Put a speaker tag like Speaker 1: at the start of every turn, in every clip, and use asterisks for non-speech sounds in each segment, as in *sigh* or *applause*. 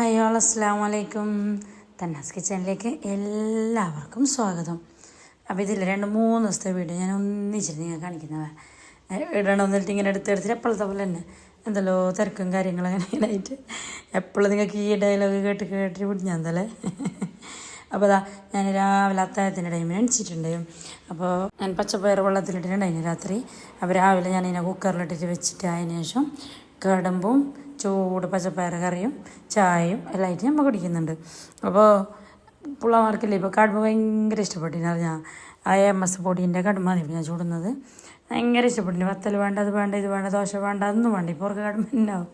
Speaker 1: Hi all അസ്സാം വലൈക്കും തന്നാസ് കിച്ചണിലേക്ക് എല്ലാവർക്കും സ്വാഗതം. അപ്പോൾ ഇതിൽ രണ്ട് മൂന്ന് ദിവസത്തെ വീഡിയോ ഞാൻ ഒന്നിച്ചിട്ട് നിങ്ങൾ കാണിക്കുന്നതാണ് ഇടണമെന്നിട്ട് ഇങ്ങനെ എടുത്തെടുത്തിട്ട് എപ്പോഴത്തെ പോലെ തന്നെ എന്തല്ലോ തിരക്കും കാര്യങ്ങളും അങ്ങനെ ആയിട്ട് എപ്പോഴും നിങ്ങൾക്ക് ഈ ഡയലോഗ് കേട്ട് കേട്ടിട്ട് പിടിഞ്ഞാൽ എന്തല്ലേ അപ്പോൾ അതാ ഞാൻ രാവിലെ അത്താഴത്തിന്റെ ടൈമിന് എണിച്ചിട്ടുണ്ടായും അപ്പോൾ ഞാൻ പച്ചപ്പയർ വെള്ളത്തിലിട്ടിട്ടുണ്ടായിരുന്നു രാത്രി. അപ്പോൾ രാവിലെ ഞാൻ ഇതിനെ കുക്കറിലിട്ടിട്ട് വെച്ചിട്ട് അതിന് ശേഷം കടമ്പും ചൂട് പച്ചപ്പയർ കറിയും ചായയും എല്ലാം ആയിട്ട് നമ്മൾ കുടിക്കുന്നുണ്ട്. അപ്പോൾ പുള്ളമാർക്കില്ല ഇപ്പോൾ കടുമ ഭയങ്കര ഇഷ്ടപ്പെട്ടിരുന്നു ഞാൻ ആ എം എസ് പൊടീന്റെ കടുമ ഇപ്പോൾ ഞാൻ ചൂടുന്നത്. ഭയങ്കര ഇഷ്ടപ്പെട്ടിന് വത്തൽ വേണ്ട അത് വേണ്ട ഇത് വേണ്ട ദോശ വേണ്ട അതൊന്നും വേണ്ട. ഇപ്പോൾ അവർക്ക് കടുമ ഉണ്ടാവും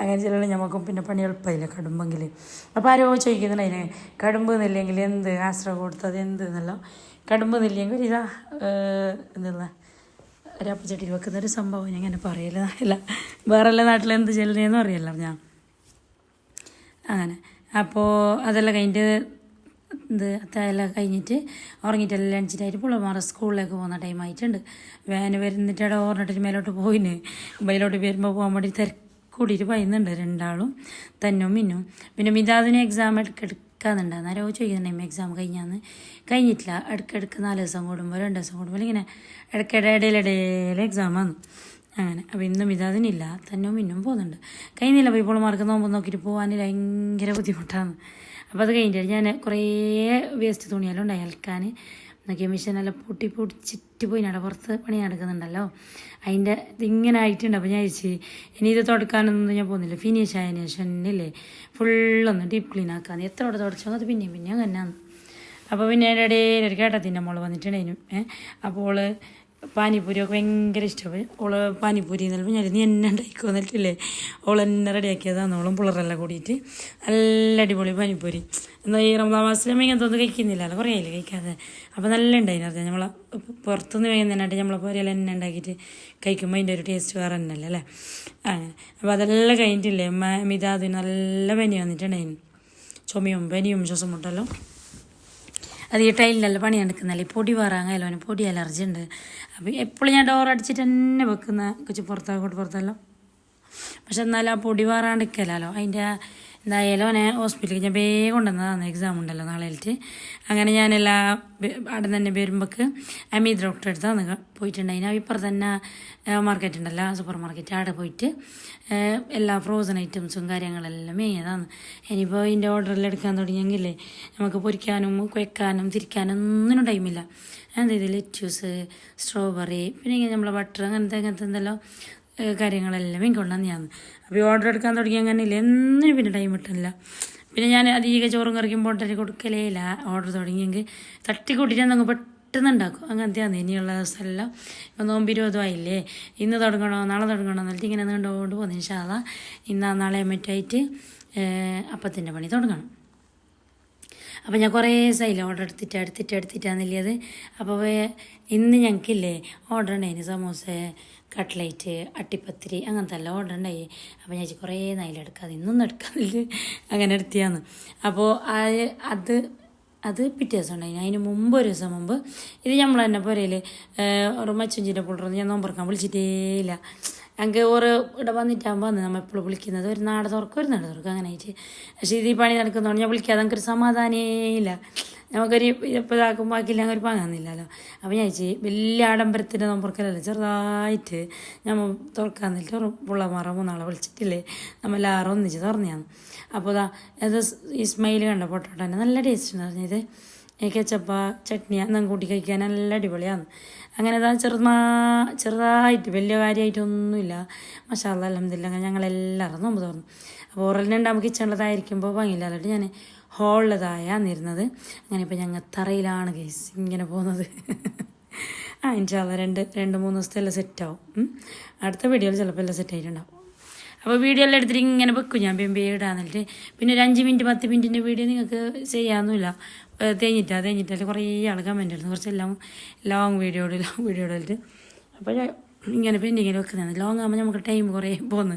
Speaker 1: അങ്ങനെ ചില നമുക്കും പിന്നെ പണി എളുപ്പമില്ല കടുമ്പെങ്കിൽ അപ്പോൾ ആരോ ചോദിക്കുന്നുണ്ട് അതിന് കടുമ്പ് എന്നില്ലെങ്കിൽ എന്ത്? ആശ്രയം കൊടുത്തത് എന്ത്? എന്നല്ലോ കടുമ്പ് എന്നില്ലെങ്കിൽ ഇതാ എന്തുള്ള? ഒരപ്പച്ചട്ടിയിൽ വെക്കുന്ന ഒരു സംഭവം ഞാൻ അങ്ങനെ പറയല. അല്ല വേറെ എല്ലാ നാട്ടിൽ എന്ത് ചെല്ലുന്നതെന്ന് അറിയില്ല ഞാൻ. അങ്ങനെ. അപ്പോൾ അതെല്ലാം കഴിഞ്ഞിട്ട് ഇത് അത്തെല്ലാം കഴിഞ്ഞിട്ട് ഉറങ്ങിയിട്ടെല്ലാം അണിച്ചിട്ടായിട്ട് പിള്ളമാർ സ്കൂളിലേക്ക് പോകുന്ന ടൈം ആയിട്ടുണ്ട്. വാന് വരുന്നിട്ട് അവിടെ ഓർണിട്ടിട്ട് മേലോട്ട് പോയിന്. മേലോട്ട് വരുമ്പോൾ പോകാൻ വേണ്ടി തിരക്കൂടിയിട്ട് പറയുന്നുണ്ട് രണ്ടാളും തന്നും മിന്നും. പിന്നെ മിതാദിന് എക്സാം എടുക്കാന്നുണ്ട് അന്നേരം ചോദിക്കുന്നുണ്ട് എക്സാം കഴിഞ്ഞാന്ന്? കഴിഞ്ഞിട്ടില്ല. ഇടയ്ക്കിടയ്ക്ക് നാല് ദിവസം കൂടുമ്പോൾ രണ്ട് ദിവസം കൂടുമ്പോൾ ഇങ്ങനെ ഇടയ്ക്കിടെ ഇടയിലിടയിൽ വന്നു. അങ്ങനെ. അപ്പോൾ ഇന്നും ഇതതിനില്ല തന്നും ഇന്നും പോകുന്നുണ്ട്. കഴിഞ്ഞില്ല ഇപ്പോൾ മാർക്ക് നോമ്പ് നോക്കിയിട്ട് പോകാൻ ഭയങ്കര ബുദ്ധിമുട്ടാണ്. അപ്പോൾ അത് കഴിഞ്ഞിട്ട് ഞാൻ കുറേ വേസ്റ്റ് തുണിയെല്ലാം ഉണ്ടായി അലക്കാൻ നോക്കിയ മെഷീനെല്ലാം പൊട്ടി പൊടിച്ചിട്ട് പോയി നട പുറത്ത് പണി നടക്കുന്നുണ്ടല്ലോ. അതിന്റെ ഇതിങ്ങനെ ആയിട്ടുണ്ട്. അപ്പോൾ ഞാൻ ചേച്ചി ഇനി ഇത് തുടക്കാനൊന്നും ഞാൻ പോകുന്നില്ല. ഫിനിഷ് ആയതിനു ശേഷം ഇല്ലേ ഫുള്ളൊന്ന് ഡീപ്പ് ക്ലീൻ ആക്കാന്ന്. എത്ര ഇവിടെ തുടച്ചോ? അത് പിന്നെയും പിന്നെയും അങ്ങനെയാണ്. അപ്പോൾ പിന്നെ അതിന്റെ ഇടയിൽ ഒരു കേട്ടത്തിന്റെ മോൾ വന്നിട്ടുണ്ടായിരുന്നു. ഏഹ് അപ്പോൾ പാനിപ്പൂരിയൊക്കെ ഭയങ്കര ഇഷ്ടമായി ഓൾ പാനിപ്പൂരി എന്നപ്പോൾ ഞാൻ നീ എന്നെ ഉണ്ടാക്കി വന്നിട്ടില്ലേ? ഓൾ എന്നെ റെഡിയാക്കിയതാണ്. ഓളും പിള്ളേരെല്ലാം കൂടിയിട്ട്. നല്ല അടിപൊളി പാനിപ്പൂരി എന്നാൽ ഈ റമദാ മാസത്തിലും ഇങ്ങനത്തെ ഒന്നും കഴിക്കുന്നില്ലല്ലോ കുറേ ആയില്ലേ കഴിക്കാതെ. അപ്പോൾ നല്ല ഉണ്ടായിരുന്നു അറിയാം? നമ്മളെ പുറത്തുനിന്ന് വേഗം നമ്മളെ പോരെല്ലാം എന്നെ ഉണ്ടാക്കിയിട്ട് കഴിക്കുമ്പോൾ അതിന്റെ ഒരു ടേസ്റ്റ് വേറെ തന്നെ അല്ലേ? അങ്ങനെ. അപ്പോൾ അതെല്ലാം കഴിഞ്ഞിട്ടില്ലേ? മിതാദിന് നല്ല പനി വന്നിട്ടുണ്ടായിരുന്നു ചുമയും പനിയും ശ്വാസം മുട്ടല്ലോ അത് ഈ ടൈലിനല്ല പണി നടക്കുന്നല്ലേ? പൊടി വേറാങ്ങാലോ? അവന് പൊടി അലർജി ഉണ്ട്. അപ്പോൾ എപ്പോഴും ഞാൻ ഡോർ അടിച്ചിട്ട് തന്നെ വെക്കുന്ന കൊച്ചു പുറത്താക്കോട്ട് പുറത്തല്ലോ പക്ഷെ എന്നാലും ആ പൊടി വേറാണ്ടിക്കല്ലോ അതിന്റെ എന്തായാലും അവനെ ഹോസ്പിറ്റലിൽ ഞാൻ വേഗം കൊണ്ടുവന്നതാണ് എക്സാം ഉണ്ടല്ലോ നാളെയിട്ട് അങ്ങനെ ഞാൻ എല്ലാ അവിടെ തന്നെ വരുമ്പോൾക്ക് അമീത് ഡോക്ടറെ അടുത്ത് അന്ന് പോയിട്ടുണ്ടായിന്. ഇപ്പുറം തന്നെ മാർക്കറ്റ് ഉണ്ടല്ലോ സൂപ്പർ മാർക്കറ്റ് അവിടെ പോയിട്ട് എല്ലാ ഫ്രോസൺ ഐറ്റംസും കാര്യങ്ങളെല്ലാം മേഞ്ഞതാണ് ഇനിയിപ്പോൾ ഇതിന്റെ ഓർഡറെല്ലാം എടുക്കാൻ തുടങ്ങിയെങ്കിലേ നമുക്ക് പൊരിക്കാനും കുഴക്കാനും തിരിക്കാനും ഒന്നിനും ടൈമില്ല എന്താ ഇത് ലെറ്റ്യൂസ് സ്ട്രോബെറി പിന്നെ ഇങ്ങനെ നമ്മളെ ബട്ടർ അങ്ങനത്തെ അങ്ങനത്തെ എന്തെല്ലാം കാര്യങ്ങളെല്ലാം കൊണ്ടുവന്ന് ഞാൻ അപ്പോൾ ഓർഡർ എടുക്കാൻ തുടങ്ങി അങ്ങനെ ഇല്ല എന്നും പിന്നെ ടൈം കിട്ടില്ല പിന്നെ ഞാൻ അധികം ചോറും കറിക്കും പോട്ടെ കൊടുക്കലേ ഇല്ല ഓർഡർ തുടങ്ങിയെങ്കിൽ തട്ടിക്കൂട്ടിട്ട് അങ്ങ് പെട്ടെന്ന് ഉണ്ടാക്കും. അങ്ങനത്തെയാണ് ഇനിയുള്ള ദിവസമെല്ലാം ഇപ്പം നോമ്പ് ഇരുപതുമായില്ലേ ഇന്ന് തുടങ്ങണോ? നാളെ തുടങ്ങണോ? എന്നിട്ട് ഇങ്ങനെ നീണ്ടുകൊണ്ട് പോകുന്നു. ഇൻഷാല്ല ഇന്നാ നാളെ മറ്റായിട്ട് അപ്പത്തിന്റെ പണി തുടങ്ങണം. അപ്പോൾ ഞാൻ കുറേ സൈല ഓർഡർ എടുത്തിട്ട് എടുത്തിട്ട് എടുത്തിട്ടാന്നില്ലത് അപ്പോൾ ഇന്ന് ഞങ്ങൾക്കില്ലേ ഓർഡർ ഉണ്ടായിന് സമൂസ കട്ട്ലൈറ്റ് അട്ടിപ്പത്തിരി അങ്ങനത്തെ എല്ലാം ഓർഡർ ഉണ്ടായി അപ്പോൾ ഞാൻ കുറേ നൈലെടുക്കാതെ ഇന്നൊന്നും എടുക്കാതില്ല. അങ്ങനെ എടുത്തിയാന്ന് അപ്പോൾ അത് അത് പിറ്റേ ദിവസം ഉണ്ടായി. അതിന് മുമ്പ് ഒരു ദിവസം മുമ്പ് ഇത് നമ്മൾ തന്നെ പോരയിൽ ഒരു മച്ചുഞ്ചിന്റെ ഞാൻ നോമ്പറക്കാൻ വിളിച്ചിട്ടേ ഇല്ല. ഞങ്ങൾക്ക് ഓരോ ഇവിടെ വന്നിട്ടാകുമ്പോൾ വന്ന് നമ്മൾ എപ്പോഴും വിളിക്കുന്നത് ഒരു നാട് തുറക്കും ഒരു നാട് തുറക്കും അങ്ങനെ ആയിട്ട്. പക്ഷേ ഇത് ഈ പണി നടക്കുന്നതുകൊണ്ട് ഞാൻ വിളിക്കാതെ നമുക്കൊരു സമാധാനേ ഇല്ല. നമുക്കൊരു ഇപ്പോൾ ഇതാക്കുമ്പോൾ ബാക്കിയില്ല ഒരു പാങ്ങാന്നില്ലല്ലോ അപ്പോൾ ഞാൻ ചേച്ചി വലിയ ആഡംബരത്തിന്റെ നോമ്പുറക്കലല്ല? ചെറുതായിട്ട് ഞാൻ തുറക്കാൻ നിന്നിട്ട് പുള്ളമാറ മൂന്നാളെ വിളിച്ചിട്ടില്ലേ? നമ്മളെല്ലാവരും ഒന്നിച്ച് തുറന്നെയാണ് അപ്പോൾ ഇതാ അത് ഇസ്മയിൽ കണ്ട തന്നെ നല്ല ടേസ്റ്റ് ഉണ്ട് പറഞ്ഞത്. കെച്ചപ്പ ചട്നി എന്നും കൂട്ടി കഴിക്കാൻ നല്ല അടിപൊളിയാണ്. അങ്ങനെ അതാ ചെറുതാ ചെറുതായിട്ട് വലിയ കാര്യമായിട്ടൊന്നുമില്ല മഷാല അലഹമില്ല അങ്ങനെ ഞങ്ങളെല്ലാവരും നോമ്പ് തുറന്നു. അപ്പോൾ ഓറലിനുണ്ടാകുമ്പോൾ കിച്ചണിലതായിരിക്കുമ്പോൾ ഭംഗിയില്ലാതെ ഞാൻ ഹോളിലതായ നിരുന്നത് അങ്ങനെ ഇപ്പോൾ ഞങ്ങൾ തറയിലാണ് കേസ് ഇങ്ങനെ പോകുന്നത്. ആ ഇൻഷാല്ല രണ്ട് രണ്ട് മൂന്ന് ദിവസത്തെ എല്ലാം സെറ്റാവും അടുത്ത വീഡിയോയിൽ ചിലപ്പോൾ എല്ലാം സെറ്റ് ആയിട്ടുണ്ടാവും. അപ്പോൾ വീഡിയോ എല്ലാം എടുത്തിട്ട് ഇങ്ങനെ വെക്കും. ഞാൻ ബെമ്പേ ഇടാന്നിട്ട് പിന്നെ ഒരു അഞ്ച് മിനിറ്റ് പത്ത് മിനിറ്റിന്റെ വീഡിയോ നിങ്ങൾക്ക് ചെയ്യാനൊന്നുമില്ല. തേഞ്ഞിട്ടാ തേഞ്ഞിട്ടാൽ കുറേ ആൾ കമന്റ് ഇടുന്നു. കുറച്ചെല്ലാം ലോങ് വീഡിയോ ലോങ് വീഡിയോ ഇടലിട്ട്. അപ്പോൾ ഇങ്ങനെ പെൻഡിങ്ങിൽ വെക്കുന്നതാണ്. ലോങ് ആകുമ്പോൾ നമുക്ക് ടൈം കുറേ പോകുന്നു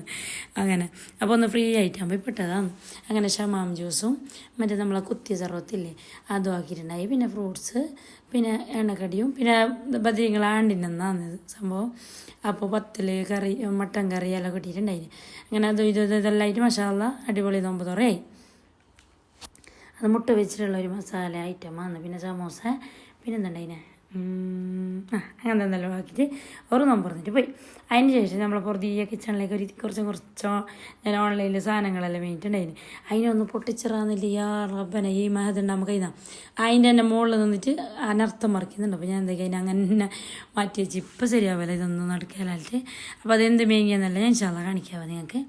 Speaker 1: അങ്ങനെ. അപ്പോൾ ഒന്ന് ഫ്രീ ആയിട്ടാകുമ്പോൾ പെട്ടതാണ് അങ്ങനെ ഷമാം ജ്യൂസും മറ്റേ നമ്മളെ കുത്തിയ സർവത്തില്ലേ അതും ആക്കിയിട്ടുണ്ടായി. പിന്നെ ഫ്രൂട്ട്സ് പിന്നെ എണ്ണക്കടിയും പിന്നെ ബദ്രീങ്ങൾ ആണ്ടിനെന്നാണ് സംഭവം. അപ്പോൾ പത്തിൽ കറി മട്ടൻ കറി എല്ലാം കിട്ടിയിട്ടുണ്ടായിന്. അങ്ങനെ അതും ഇത് ഇതെല്ലാം ആയിട്ട് മസാല അടിപൊളി നോമ്പ് തുറയായി. അത് മുട്ട വെച്ചിട്ടുള്ള ഒരു മസാല ഐറ്റമാണ് പിന്നെ സമോസ പിന്നെന്തുണ്ടായിരുന്നേ ആ അങ്ങനെ എന്തെല്ലാം ആക്കിയിട്ട് ഒരു നോമ്പ് പറഞ്ഞിട്ട് പോയി. അതിന് ശേഷം നമ്മൾ പുറത്തീയ കിച്ചണിലേക്ക് ഒരു കുറച്ച് കുറച്ചോ ഞാൻ ഓൺലൈനിൽ സാധനങ്ങളെല്ലാം വേണ്ടിയിട്ടുണ്ടായിന് അതിനൊന്ന് പൊട്ടിച്ചിറാന്നില്ല യാ റബ്ബന ഈ മഹതുണ്ട് നമുക്ക് ഇതാ അതിന്റെ തന്നെ മുകളിൽ നിന്നിട്ട് അനർത്ഥം മറിക്കുന്നുണ്ട്. അപ്പോൾ ഞാൻ എന്തൊക്കെ അതിനെ അങ്ങനെ മാറ്റി വെച്ച് ഇപ്പം ശരിയാവില്ല ഇതൊന്നും നടക്കാനായിട്ട് അപ്പോൾ അതെന്ത് മേങ്ങിയെന്നല്ല ഞാൻ ഇൻഷാല്ല കാണിക്കാവോ നിങ്ങൾക്ക്.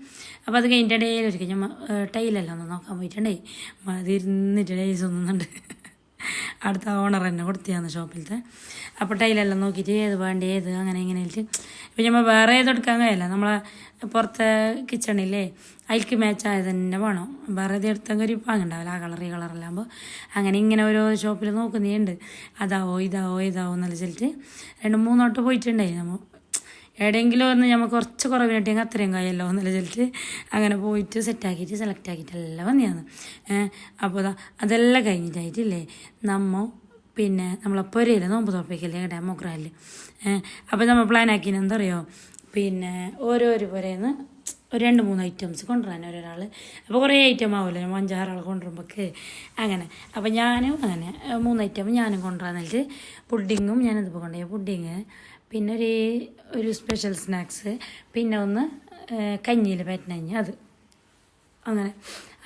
Speaker 1: അപ്പോൾ അത് കഴിഞ്ഞിട്ട് ഇടയിൽ ഒരിക്കൽ ഞാൻ ടൈലെല്ലാം ഒന്ന് നോക്കാൻ പോയിട്ടുണ്ടായി. മതിരുന്നിട്ട് ഡേയ്സ് ഒന്നുന്നുണ്ട്. അടുത്ത ഓണർ തന്നെ കൊടുത്തിയാന്ന് ഷോപ്പിലത്തെ അപ്പോൾ ടൈലെല്ലാം നോക്കിയിട്ട് ഏത് വേണ്ട ഏത് അങ്ങനെ ഇങ്ങനെ ഇപ്പം നമ്മൾ വേറെ ഏത് എടുക്കാൻ കഴിയില്ല. നമ്മളെ പുറത്തെ കിച്ചണില്ലേ അതിൽക്ക് മാച്ചായത് തന്നെ വേണം. വേറെ ഏത് എടുത്തെങ്കിൽ ഒരു പാങ്ങുണ്ടാവില്ല ആ കളർ ഈ കളറെല്ലാകുമ്പോൾ അങ്ങനെ ഇങ്ങനെ ഓരോ ഷോപ്പിൽ നോക്കുന്നേ ഉണ്ട് അതാവോ ഇതാവോ ഇതാവോ എന്നുള്ള ചിലിട്ട് രണ്ട് മൂന്നോട്ട് പോയിട്ടുണ്ടായി നമ്മൾ എവിടെയെങ്കിലും ഒന്ന് നമ്മൾ കുറച്ച് കുറവിനിട്ടെങ്കിൽ അത്രയും കായല്ലോ എന്നുള്ള വെച്ചിട്ട് അങ്ങനെ പോയിട്ട് സെറ്റാക്കിയിട്ട് സെലക്ട് ആക്കിയിട്ട് എല്ലാം വന്നിയാണ് അപ്പോൾ അതെല്ലാം കഴിഞ്ഞിട്ടായിട്ടില്ലേ നമ്മൾ പിന്നെ നമ്മളെ പൊരയിൽ നോമ്പ് തുറപ്പിക്കല്ലേ മൊഗ്രാലിൽ അപ്പോൾ നമ്മൾ പ്ലാൻ ആക്കിയത് എന്താ പറയുക പിന്നെ ഓരോരോ പുരയിൽ ഒരു രണ്ട് മൂന്ന് ഐറ്റംസ് കൊണ്ടുവരാൻ ഒരാൾ അപ്പോൾ കുറേ ഐറ്റം ആവില്ല നമ്മൾ അഞ്ചാറാൾ കൊണ്ടുവരുമ്പോൾക്ക് അങ്ങനെ. അപ്പോൾ ഞാനും അങ്ങനെ മൂന്ന് ഐറ്റം ഞാനും കൊണ്ടുവരാൻ എന്നിട്ട് പുഡിങ്ങും ഞാനിതിപ്പോൾ കൊണ്ടുപോയി പുഡിങ് പിന്നെ ഒരു ഒരു സ്പെഷ്യൽ സ്നാക്സ് പിന്നെ ഒന്ന് കഞ്ഞിയിൽ പറ്റുന്ന അത്. അങ്ങനെ.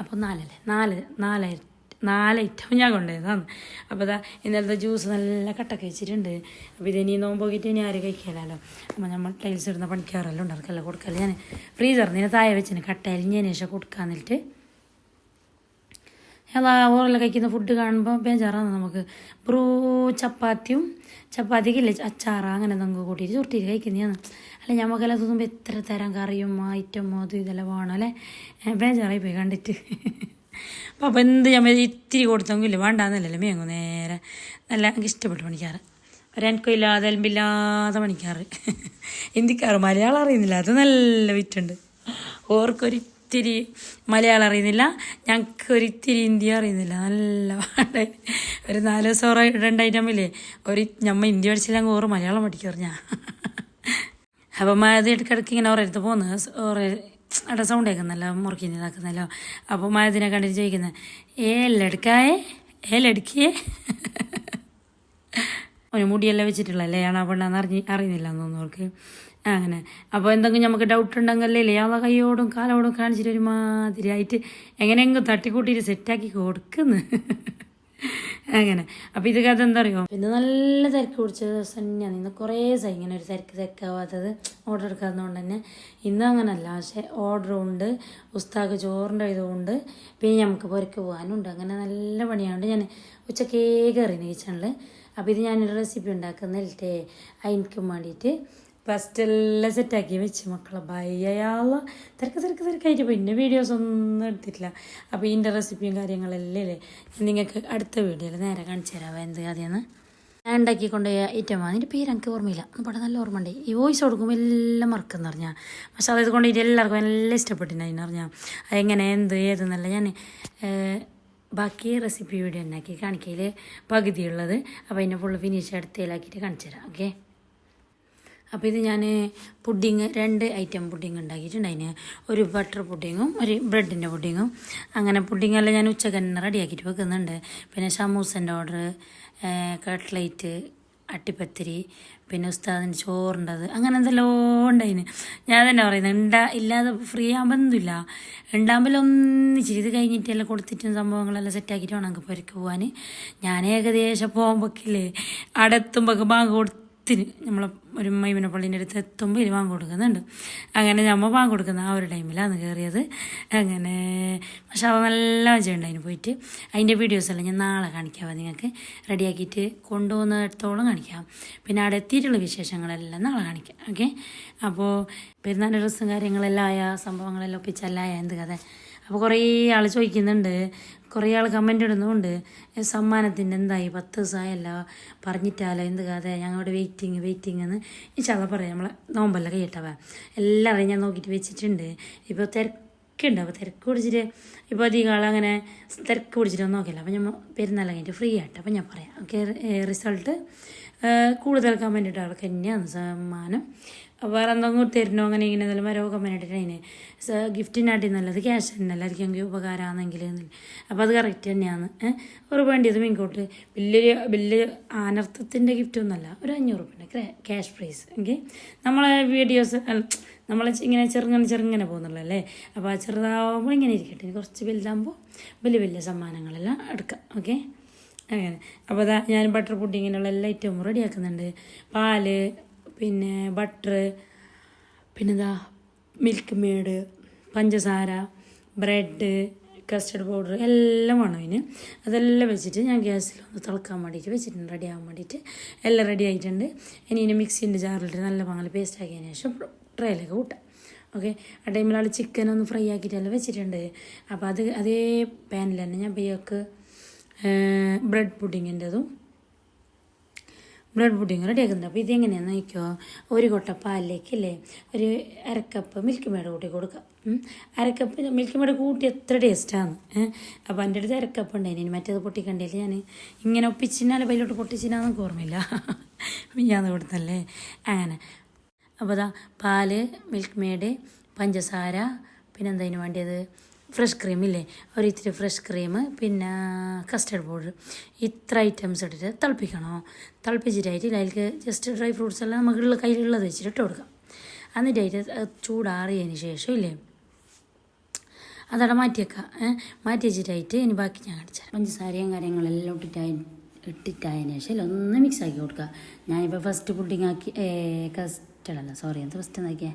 Speaker 1: അപ്പോൾ നാലല്ലേ? നാല് നാലായിരത്തി നാല് ഐറ്റം ഞാൻ കൊണ്ടുപോയതാണ്. അപ്പോൾ ഇതാ ഇന്നലത്തെ ജ്യൂസ് നല്ല കട്ടൊക്കെ വെച്ചിട്ടുണ്ട്. അപ്പോൾ ഇതിനി നോമ്പോക്കിയിട്ട് ഇനി ആരും കഴിക്കില്ലല്ലോ അപ്പോൾ നമ്മൾ ടൈൽസ് ഇടുന്ന പണിക്കാറെല്ലാം ഉണ്ടാക്കല്ലോ കൊടുക്കല്ലേ ഞാൻ ഫ്രീസറിൽ നിന്ന് താഴെ വെച്ചിന് കട്ട അരിഞ്ഞതിന് ശേഷം കൊടുക്കാന്നിട്ട് അതാ ഓറെല്ലാം കഴിക്കുന്ന ഫുഡ് കാണുമ്പോൾ ബേജാറാണ് നമുക്ക്. ബ്രൂ ചപ്പാത്തിയും ചപ്പാത്തിക്കില്ലേ അച്ചാറ അങ്ങനെ നമുക്ക് കൂട്ടിയിട്ട് ചുരുട്ടിയിട്ട് കഴിക്കുന്നതാണ്. അല്ല ഞമ്മക്കെല്ലാം തോന്നുമ്പോൾ എത്ര തരം കറിയും ഐറ്റം അതും ഇതെല്ലാം വേണം അല്ലേ? ബേജാറായി പോയി കണ്ടിട്ട്. അപ്പോൾ എന്ത് ഞാൻ ഇത്തിരി കൊടുത്തെങ്കിലും വേണ്ടാന്നല്ലല്ലോ മേങ്ങു നേരെ. നല്ല എനിക്ക് ഇഷ്ടപ്പെട്ട് പണിക്കാറ്. ഒരനക്കില്ലാതെ എൽമ്പില്ലാതെ പണിക്കാറ്. *laughs* ഹിന്ദിക്കാറ് മലയാളം അറിയുന്നില്ല അത് നല്ല വിറ്റുണ്ട്. ഓർക്കൊരിത്തിരി മലയാളം അറിയുന്നില്ല. ഞങ്ങൾക്ക് ഒരിത്തിരി ഇന്ത്യ അറിയുന്നില്ല. നല്ല പാട്ട് ഒരു നാല് ദിവസം ഓറ രണ്ട് ഒരു ഞമ്മ ഇന്ത്യ പഠിച്ചില്ല ഓറ് മലയാളം പഠിക്കും ഞാൻ അപ്പം അത് ഇടയ്ക്കിടയ്ക്ക് ഇങ്ങനെ ഓരോരുത്ത് പോകുന്നു. ഓരോ അവിടെ സൗണ്ട് കേൾക്കുന്നല്ലോ മുറുക്കി ഇതാക്കുന്നല്ലോ. അപ്പോൾ മഴത്തിനെ കണ്ടിട്ട് ചോദിക്കുന്നത് ഏ ലടുക്കായേ ഏ ലടുക്കിയേ ഒരു മുടിയെല്ലാം വെച്ചിട്ടുള്ളല്ലേ ആണോ പെണ്ണാന്ന് അറിഞ്ഞ് അറിയുന്നില്ല എന്നൊന്നും അവർക്ക്. അങ്ങനെ. അപ്പോൾ എന്തെങ്കിലും നമുക്ക് ഡൗട്ട് ഉണ്ടെങ്കിലല്ലേ ആ കൈയോടും കാലോടും കാണിച്ചിട്ട് ഒരുമാതിരി ആയിട്ട് എങ്ങനെയെങ്കിലും തട്ടിക്കൂട്ടിയിട്ട് സെറ്റാക്കി കൊടുക്കുന്നു. അങ്ങനെ. അപ്പോൾ ഇത് കഥ എന്താ അറിയോ പിന്നെ നല്ല തിരക്ക് പിടിച്ച ദിവസം തന്നെയാണ്. ഇന്ന് കുറേ ദിവസമായി ഇങ്ങനെ ഒരു തിരക്ക് തിരക്കാവാത്തത്. ഓർഡർ എടുക്കാത്തതുകൊണ്ട് തന്നെ. ഇന്ന് അങ്ങനല്ല. പക്ഷേ ഓർഡറും ഉണ്ട്. ഉസ്താക്ക് ചോറിന്റെ ഇതുകൊണ്ട് പിന്നെ നമുക്ക് പുരക്ക് പോകാനുണ്ട്. അങ്ങനെ നല്ല പണിയാണ്ട് ഞാൻ ഉച്ചക്കേ കയറി കിച്ചണിൽ അപ്പോൾ ഇത് ഞാനൊരു റെസിപ്പി ഉണ്ടാക്കുന്നില്ലേ അതിനക്കും വേണ്ടിയിട്ട് ഫസ്റ്റ് എല്ലാം സെറ്റാക്കി വെച്ച് മക്കളെ. ഭയ്യാള തിരക്ക് തിരക്ക് തിരക്കായിട്ട് പിന്നെ വീഡിയോസ് ഒന്നും എടുത്തിട്ടില്ല. അപ്പോൾ ഇതിന്റെ റെസിപ്പിയും കാര്യങ്ങളെല്ലാം ഇല്ലേ? നിങ്ങൾക്ക് അടുത്ത വീഡിയോയിൽ നേരെ കാണിച്ചു തരാം. എന്ത് കഥയെന്ന്. ഞാൻ ഉണ്ടാക്കി കൊണ്ടുപോയ ഐറ്റമാണ് അതിന്റെ പേര് എനിക്ക് ഓർമ്മയില്ല. പടം നല്ല ഓർമ്മ ഉണ്ട് ഈ വോയിസ് കൊടുക്കുമ്പോൾ എല്ലാം മറക്കുന്ന പറഞ്ഞാൽ പക്ഷേ അതായത് കൊണ്ടുപോയിട്ട് എല്ലാവർക്കും എല്ലാം ഇഷ്ടപ്പെട്ടിട്ടുണ്ടായിരുന്നു അറിഞ്ഞാൽ അതെങ്ങനെ എന്ത് ഏതെന്നല്ല ഞാൻ ബാക്കി റെസിപ്പി വീഡിയോ ഉണ്ടാക്കി കാണിക്കയിൽ പകുതിയുള്ളത്. അപ്പോൾ അതിന്റെ ഫുള്ള് ഫിനിഷ് അടുത്തേലാക്കിയിട്ട് കാണിച്ചു തരാം. ഓക്കെ അപ്പോൾ ഇത് ഞാൻ പുഡിങ് രണ്ട് ഐറ്റം പുഡിങ് ഉണ്ടാക്കിയിട്ടുണ്ട്. അതിന് ഒരു ബട്ടർ പുഡിങ്ങും ഒരു ബ്രെഡിന്റെ പുഡിങ്ങും. അങ്ങനെ പുഡിങ്ങെല്ലാം ഞാൻ ഉച്ചയ്ക്ക് തന്നെ റെഡിയാക്കിയിട്ട് വെക്കുന്നുണ്ട്. പിന്നെ സമൂസന്റെ ഓർഡർ കട്ട്ലൈറ്റ് അട്ടിപ്പത്തിരി പിന്നെ ഉസ്താദിന് ചോറുണ്ടത് അങ്ങനെ എന്തെല്ലോ ഉണ്ടായിന്. ഞാൻ തന്നെ പറയുന്നത് ഉണ്ടാ ഇല്ലാതെ ഫ്രീ ആകുമ്പോൾ ഒന്നുമില്ല ഉണ്ടാകുമ്പോൾ ഒന്നിച്ചിരി ഇത് കഴിഞ്ഞിട്ടെല്ലാം കൊടുത്തിട്ടും സംഭവങ്ങളെല്ലാം സെറ്റാക്കിയിട്ട് വേണം നമുക്ക് പുരക്ക് പോകാൻ ഞാൻ ഏകദേശം പോകുമ്പോഴേക്കില്ലേ അവിടെ എത്തുമ്പോൾ ബാങ്ക് കൊടുത്ത് ത്തിന് നമ്മളെ ഒരു മൈമന പള്ളീന്റെ അടുത്ത് എത്തുമ്പോൾ ഇത് വാങ്ങി കൊടുക്കുന്നുണ്ട്. അങ്ങനെ നമ്മൾ വാങ്ങി കൊടുക്കുന്ന ആ ഒരു ടൈമിലാണ് കയറിയത്. അങ്ങനെ പക്ഷേ അവ നല്ല മജയുണ്ട് അതിന് പോയിട്ട്. അതിന്റെ വീഡിയോസ് എല്ലാം ഞാൻ നാളെ കാണിക്കാം. നിങ്ങൾക്ക് റെഡിയാക്കിയിട്ട് കൊണ്ടുപോകുന്നിടത്തോളം കാണിക്കാം. പിന്നെ അവിടെ എത്തിയിട്ടുള്ള വിശേഷങ്ങളെല്ലാം നാളെ കാണിക്കാം. ഓക്കെ? അപ്പോൾ പെരുന്നാൾ ഡ്രസ്സും കാര്യങ്ങളെല്ലാം ആയ സംഭവങ്ങളെല്ലാം ഒപ്പിച്ചെല്ലാം ആയ എന്ത് കഥ? അപ്പോൾ കുറേ ആൾ ചോദിക്കുന്നുണ്ട്. കുറേ ആൾ കമന്റ് ഇടുന്നുമുണ്ട് "ഏ, സമ്മാനത്തിന്റെ എന്തായി? പത്ത് ദിവസമായല്ല പറഞ്ഞിട്ടാലോ? എന്ത് കഥ? ഞങ്ങളുടെ വെയിറ്റിങ് വെയിറ്റിംഗ് എന്ന്. ഇൻഷാല്ല പറയാം. നമ്മളെ നോമ്പല്ല കൈയിട്ടവ. എല്ലാവരെയും ഞാൻ നോക്കിയിട്ട് വെച്ചിട്ടുണ്ട്. ഇപ്പോൾ തിരക്കുണ്ട്. അപ്പോൾ തിരക്ക് പിടിച്ചിട്ട് ഇപ്പോൾ അധികം ആളങ്ങനെ തിരക്ക് പിടിച്ചിട്ടൊന്നും നോക്കില്ല. അപ്പോൾ നമ്മൾ പെരുന്നാൾ കഴിഞ്ഞിട്ട് ഫ്രീ ആയിട്ട് അപ്പോൾ ഞാൻ പറയാം. ഓക്കെ റിസൾട്ട് കൂടുതൽ കമന്റ് ഇട്ട ആൾക്ക് തന്നെയാണ് സമ്മാനം. വേറെ എന്തെങ്കിലും തരണോ അങ്ങനെ ഇങ്ങനെ എന്തെങ്കിലും വരവോ കമന്റ് ഇട്ടിട്ട് അതിന് ഗിഫ്റ്റിനാട്ടി നല്ലത്. ക്യാഷ് തന്നെ. എല്ലാവർക്കും ഉപകാരമാണെങ്കിൽ അപ്പോൾ അത് കറക്റ്റ് തന്നെയാണ്. ഒരു വേണ്ടിയത് മീൻകോട്ട് വലിയൊരു വലിയ അനർത്ഥത്തിന്റെ ഗിഫ്റ്റ് ഒന്നുമല്ല. ഒരു അഞ്ഞൂറ് റുപ്യന്റെ ക്യാഷ് പ്രൈസ് എങ്കിൽ നമ്മളെ വീഡിയോസ് നമ്മൾ ഇങ്ങനെ ചെറുങ്ങനെ ചെറുങ്ങനെ പോകുന്നുള്ളൂ അല്ലേ? അപ്പോൾ ആ ചെറുതാവുമ്പോൾ ഇങ്ങനെ ഇരിക്കട്ടെ. കുറച്ച് വലുതാകുമ്പോൾ വലിയ വലിയ സമ്മാനങ്ങളെല്ലാം എടുക്കാം. ഓക്കെ? അങ്ങനെ. അപ്പോൾ ഞാൻ ബട്ടർ പുഡിങ്ങിനുള്ള എല്ലാ ഐറ്റവും റെഡിയാക്കുന്നുണ്ട് പാൽ പിന്നെ ബട്ടർ പിന്നെന്താ മിൽക്ക് മേഡ് പഞ്ചസാര ബ്രെഡ് കസ്റ്റർഡ് പൗഡർ എല്ലാം വേണം അതിന്. അതെല്ലാം വെച്ചിട്ട് ഞാൻ ഗ്യാസിൽ ഒന്ന് തിളക്കാൻ വേണ്ടിയിട്ട് വെച്ചിട്ടുണ്ട് റെഡി ആവാൻ വേണ്ടിയിട്ട്. എല്ലാം റെഡി ആയിട്ടുണ്ട്. ഇനി ഇതിനെ മിക്സിന്റെ ജാറിലിട്ട് നല്ല പാങ്ങൽ പേസ്റ്റ് ആക്കിയതിന് ശേഷം ട്രേയിലൊക്കെ കൂട്ടാം. ഓക്കെ ആ ടൈമിൽ ആൾ ചിക്കൻ ഒന്ന് ഫ്രൈ ആക്കിയിട്ടെല്ലാം വെച്ചിട്ടുണ്ട്. അപ്പോൾ അത് അതേ പാനിൽ തന്നെ ഞാൻ പയ്യൊക്കെ ബ്രെഡ് പുഡിങ്ങിന്റെതും ബ്രെഡ് പുഡിങ് റെഡിയാക്കുന്നുണ്ട് അപ്പോൾ ഇതെങ്ങനെയാണെന്ന് നോക്കിയോ ഒരു കൊട്ട പാലിലേക്ക് അല്ലേ ഒരു അരക്കപ്പ് മിൽക്ക് മേഡ് കൂട്ടി കൊടുക്കുക. അരക്കപ്പ് മിൽക്ക് മേഡ് കൂട്ടി എത്ര ടേസ്റ്റാണ് അപ്പോൾ എന്റെ അടുത്ത് അരക്കപ്പ് ഉണ്ടായിന് ഇനി മറ്റേത് പൊട്ടിക്കണ്ടേ ഞാൻ ഇങ്ങനെ ഒപ്പിച്ചിനാൽ അതിലോട്ട് പൊട്ടിച്ചിനാന്നൊക്കെ ഓർമ്മയില്ല. ഞാൻ കൊടുത്തല്ലേ? അങ്ങനെ. അപ്പോൾ അതാ പാൽ മിൽക്ക് മേഡ് പഞ്ചസാര പിന്നെന്തതിന് വേണ്ടിയത്? ഫ്രഷ് ക്രീം ഇല്ലേ ഒരു ഇത്തിരി ഫ്രഷ് ക്രീം പിന്നെ കസ്റ്റർഡ് പൗഡർ. ഇത്ര ഐറ്റംസ് ഇട്ടിട്ട് തിളപ്പിക്കണോ? തിളപ്പിച്ചിട്ടായിട്ട് അതിലേക്ക് ജസ്റ്റ് ഡ്രൈ ഫ്രൂട്ട്സ് എല്ലാം നമുക്കുള്ള കയ്യിലുള്ളത് വെച്ചിട്ട് ഇട്ട് കൊടുക്കാം. എന്നിട്ടായിട്ട് അത് ചൂടാറിയതിന് ശേഷം ഇല്ലേ? അതവിടെ മാറ്റിയേക്കാം മാറ്റി വെച്ചിട്ടായിട്ട് ഇനി ബാക്കി ഞാൻ കാണിച്ചു പഞ്ചസാരയും കാര്യങ്ങളെല്ലാം ഇട്ടിട്ടായി ഇട്ടിട്ടായതിനു ശേഷം ഒന്ന് മിക്സ് ആക്കി കൊടുക്കുക ഞാനിപ്പോൾ ഫസ്റ്റ് പുഡിങ് ആക്കി കസ്റ്റഡല്ല സോറി എന്താ ഫസ്റ്റ് നോക്കിയേ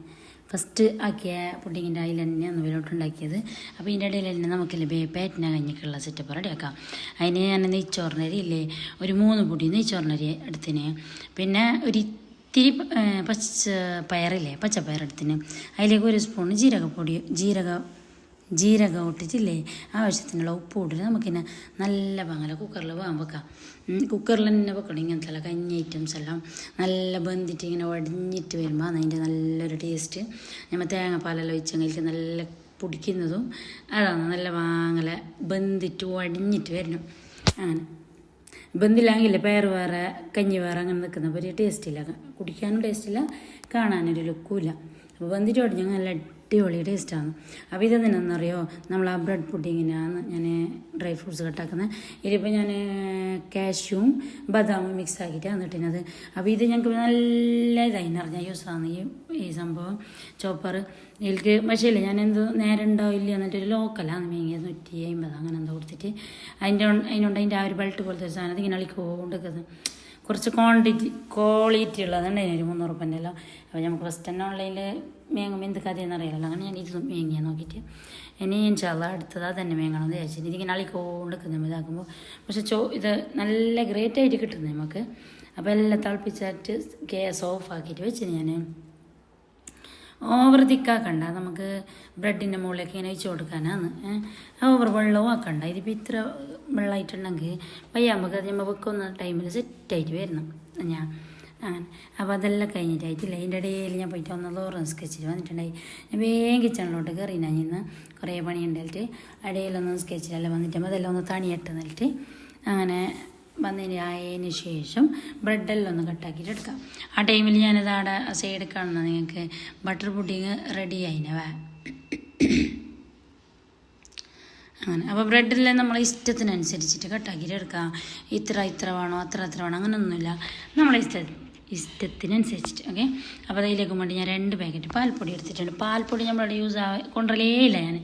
Speaker 1: ഫസ്റ്റ് ആക്കിയ പുഡിങ്ങിന്റെ അതിൽ തന്നെയാണ് വിലോട്ട് ഉണ്ടാക്കിയത് അപ്പോൾ ഇതിന്റെ ഇടയിൽ തന്നെ നമുക്കില്ലേ ബേ പേറ്റിന കഞ്ഞിക്കുള്ള സെറ്റപ്പ് റെഡിയാക്കാം അതിന് ഞാൻ നെയ്ച്ചോറിനരി ഇല്ലേ? ഒരു മൂന്ന് പൊടി നെയ്ച്ചോറിനരി എടുത്തിന്. പിന്നെ ഒരു ഇത്തിരി പച്ച പയറില്ലേ? പച്ചപ്പയർ എടുത്തിന്. അതിലേക്ക് ഒരു സ്പൂൺ ജീരകപ്പൊടി ജീരക ജീരകം ഇട്ടിട്ടില്ലേ? ആവശ്യത്തിനുള്ള ഉപ്പ് ഇട്ടിട്ട് നമുക്കിന്നെ നല്ല പങ്ങല കുക്കറിൽ വേഗം വെക്കാം. കുക്കറിൽ തന്നെ വെക്കണം ഇങ്ങനത്തെ എല്ലാം കഞ്ഞി ഐറ്റംസ് എല്ലാം. നല്ല ബന്ധിട്ട് ഇങ്ങനെ വടിഞ്ഞിട്ട് വരുമ്പോൾ അതിന്റെ നല്ലൊരു ടേസ്റ്റ് നമ്മൾ തേങ്ങാപ്പാലെല്ലാം ഒഴിച്ചെങ്കിൽ നല്ല പൊടിക്കുന്നതും അതാണ് നല്ല വാങ്ങല ബന്ധിട്ട് വടിഞ്ഞിട്ട് വരണം. അങ്ങനെ. ബന്ധില്ലാങ്കില്ല പയർ വേറെ കഞ്ഞി വേറെ അങ്ങനെ നിൽക്കുന്ന ഒരു ടേസ്റ്റ് ഇല്ല. കുടിക്കാനും ടേസ്റ്റ് ഇല്ല കാണാനൊരു ലുക്കും ഇല്ല. അപ്പോൾ ബന്ധിട്ട് ഒടിഞ്ഞാൽ നല്ല അടിപൊളി ടേസ്റ്റാണ് അപ്പോൾ ഇതെന്തിനാണെന്നറിയോ നമ്മൾ ആ ബ്രെഡ് പുഡിങ്ങിനാണ് ഞാൻ ഡ്രൈ ഫ്രൂട്ട്സ് കട്ടാക്കുന്നത് ഇതിപ്പോൾ ഞാൻ കാഷ്യൂം ബദാമും മിക്സ് ആക്കിയിട്ടാണ് ഇട്ടിനത് അപ്പോൾ ഇത് ഞങ്ങൾക്ക് നല്ല ഇതായി. നിറഞ്ഞ യൂസാണ് ഈ ഈ സംഭവം. ചോപ്പർ ഇതിലേക്ക് പക്ഷേ ഇല്ല ഞാൻ എന്ത് നേരം ഉണ്ടാവില്ല എന്നിട്ടൊരു ലോക്കലാണ് മീങ്ങിയത് നൂറ്റി അമ്പത് അങ്ങനെ എന്തോ കൊടുത്തിട്ട്. അതിന്റെ അതിനുണ്ട് അതിന്റെ ആ ഒരു ബെൽറ്റ് പോലത്തെ ഒരു സാധനം. അതിങ്ങനെ അളിക്കൊണ്ടിരിക്കുന്നത് കുറച്ച് ക്വാണ്ടിറ്റി ക്വാളിറ്റി ഉള്ളതുണ്ട് ഒരു മുന്നൂറ് റുപ്യന്റെ എല്ലാം അപ്പോൾ നമുക്ക് ഫസ്റ്റ് തന്നെ ഓൺലൈനിൽ മേങ്ങുമ്പോൾ എന്ത് കഥയെന്ന് അറിയാമല്ലോ അങ്ങനെ ഞാൻ ഇത് മേങ്ങിയാൽ നോക്കിയിട്ട്. ഇനി ഇൻഷാല്ല അടുത്തത് അത് തന്നെ മേങ്ങണം എന്ന് വിചാരിച്ചിട്ട്. ഇതിങ്ങനെ അളിക്കൊണ്ടിരിക്കുന്നത് ഇതാക്കുമ്പോൾ പക്ഷേ ചോ ഇത് നല്ല ഗ്രേറ്റ് ആയിട്ട് കിട്ടുന്നത് നമുക്ക്. അപ്പോൾ എല്ലാം തിളപ്പിച്ചിട്ട് ഗ്യാസ് ഓഫ് ആക്കിയിട്ട് വെച്ചിന് ഞാൻ ഓവർ തിക്കാക്കണ്ട നമുക്ക് ബ്രെഡിന്റെ മുകളിലേക്ക് ഇങ്ങനെ വെച്ച് കൊടുക്കാനാണ് ഓവർ വെള്ളവും ആക്കണ്ട ഇതിപ്പോൾ ഇത്ര വെള്ളമായിട്ടുണ്ടെങ്കിൽ പയ്യാ നമുക്ക് അത് നമ്മൾ വെക്കുന്ന ടൈമിൽ സെറ്റായിട്ട് വരണം. ഞാൻ അങ്ങനെ. അപ്പോൾ അതെല്ലാം കഴിഞ്ഞിട്ടായിട്ടില്ല? അതിന്റെ ഇടയിൽ ഞാൻ പോയിട്ട് ഒന്ന് ലോറൻ സ്കെച്ചിൽ വന്നിട്ടുണ്ടായി. ഞാൻ വേഗം കിച്ചണിലോട്ട് കയറി ഞാൻ ഇന്ന് കുറേ പണി ഉണ്ടായിട്ട് ഇടയിലൊന്ന് സ്കെച്ചിലെല്ലാം വന്നിട്ട്. അതെല്ലാം ഒന്ന് തണിയിട്ട് നിന്നിട്ട് അങ്ങനെ വന്നതിന് ശേഷം ബ്രെഡെല്ലാം ഒന്ന് കട്ടാക്കിയിട്ട് എടുക്കാം ആ ടൈമിൽ ഞാനത് അവിടെ സൈഡ് കാണുന്ന നിങ്ങൾക്ക് ബട്ടർ പുഡിങ് റെഡി ആയിനവേ. അങ്ങനെ അപ്പോൾ ബ്രെഡെല്ലാം നമ്മളെ ഇഷ്ടത്തിനനുസരിച്ചിട്ട് കട്ടാക്കിയിട്ട് എടുക്കാം ഇത്ര ഇത്ര വേണോ അത്ര അത്ര വേണോ അങ്ങനെയൊന്നുമില്ല നമ്മളെ ഇഷ്ട ഇഷ്ടത്തിനനുസരിച്ചിട്ട് ഓക്കെ അപ്പോൾ അതിലേക്ക് വേണ്ടി ഞാൻ രണ്ട് പാക്കറ്റ് പാൽപ്പൊടി എടുത്തിട്ടുണ്ട്. പാൽപ്പൊടി നമ്മളിവിടെ യൂസ് ആ കൊണ്ടുവരലേ ഇല്ല ഞാൻ.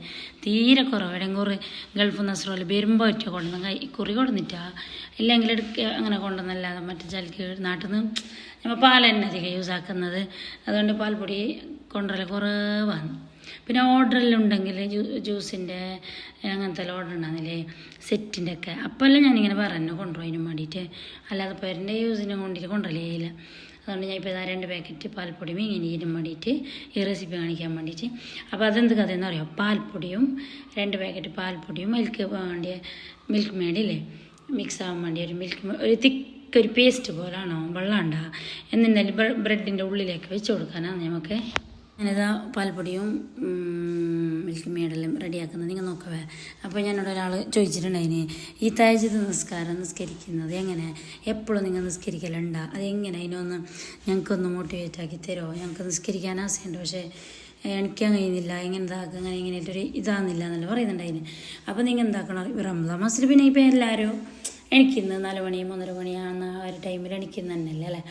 Speaker 1: തീരെ കുറവ്. എടങ്കൂറ് ഗൾഫ് നസ്രോൽ വരുമ്പോൾ ഒറ്റ കൊണ്ടുവന്ന കൈ കുറി കൊണ്ടുവന്നിട്ടാ ഇല്ലെങ്കിൽ എടുക്കുക അങ്ങനെ കൊണ്ടുവന്നല്ലാതെ മറ്റു ചലക്ക് നാട്ടിൽ നിന്ന് നമ്മൾ പാൽ തന്നെ അധികം യൂസ് ആക്കുന്നത്. അതുകൊണ്ട് പാൽപ്പൊടി കൊണ്ടുവരൽ കുറവാണ്. പിന്നെ ജ്യൂ ജ്യൂസിന്റെ അങ്ങനത്തെ ഓർഡർ ഉണ്ടാകുന്നില്ലേ സെറ്റിന്റെ ഒക്കെ അപ്പോഴെല്ലാം ഞാനിങ്ങനെ പറഞ്ഞു കൊണ്ടുപോയി അതിന് വേണ്ടിയിട്ട്. അല്ലാതെ ഇപ്പോൾ എന്റെ യൂസിനെ കൊണ്ടിട്ട് കൊണ്ടുവരില്ല അതുകൊണ്ട് ഞാൻ ഇപ്പോൾ ഇതാ രണ്ട് പാക്കറ്റ് പാൽപ്പൊടിയും ഇങ്ങനെ ഇരും വേണ്ടിയിട്ട് ഈ റെസിപ്പി കാണിക്കാൻ വേണ്ടിയിട്ട്. അപ്പോൾ അതെന്ത് കഥയെന്ന് അറിയാം? പാൽപ്പൊടിയും രണ്ട് പാക്കറ്റ് പാൽപ്പൊടിയും മിൽക്ക് വേണ്ടിയ മിൽക്ക് മേഡില്ലേ മിക്സ് ആവാൻ വേണ്ടി ഒരു മിൽക്ക് ഒരു തിക്ക് ഒരു പേസ്റ്റ് പോലാണോ? വെള്ളം ഉണ്ടാകുക എന്നിരുന്നാലും ബ്രെഡിന്റെ ഉള്ളിലേക്ക് വെച്ച് കൊടുക്കാനാണ് നമുക്ക് ഞാനിതാ പാൽപ്പൊടിയും മിൽക്ക് മേടലും റെഡിയാക്കുന്നത്. നിങ്ങൾ നോക്കവേ. അപ്പോൾ ഞാനോട് ഒരാൾ ചോദിച്ചിട്ടുണ്ടായിന് ഈ താഴ്ചത് നിസ്കാരം നിസ്കരിക്കുന്നത് എങ്ങനെ? എപ്പോഴും നിങ്ങൾ നിസ്കരിക്കലുണ്ടാ? അതെങ്ങനെ അതിനൊന്ന് ഞങ്ങൾക്കൊന്ന് മോട്ടിവേറ്റ് ആക്കി തരുമോ ഞങ്ങൾക്ക് നിസ്കരിക്കാൻ ആശയുണ്ട് പക്ഷേ എനിക്ക് കഴിയുന്നില്ല. ഇങ്ങനെ ഇതാക്കുക അങ്ങനെ ഇങ്ങനെയായിട്ടൊരു ഇതാകുന്നില്ല എന്നല്ല പറയുന്നുണ്ടായിന്. അപ്പോൾ നിങ്ങൾ എന്താക്കണം റംസാൻ മാസത്തിൽ പിന്നെ ഇപ്പം എല്ലാവരും എണിക്കുന്നു നാല് മണി മൂന്നര മണിയാകുന്ന ആ ഒരു ടൈമിൽ എണിക്കുന്ന തന്നെയല്ലേ അല്ലേ?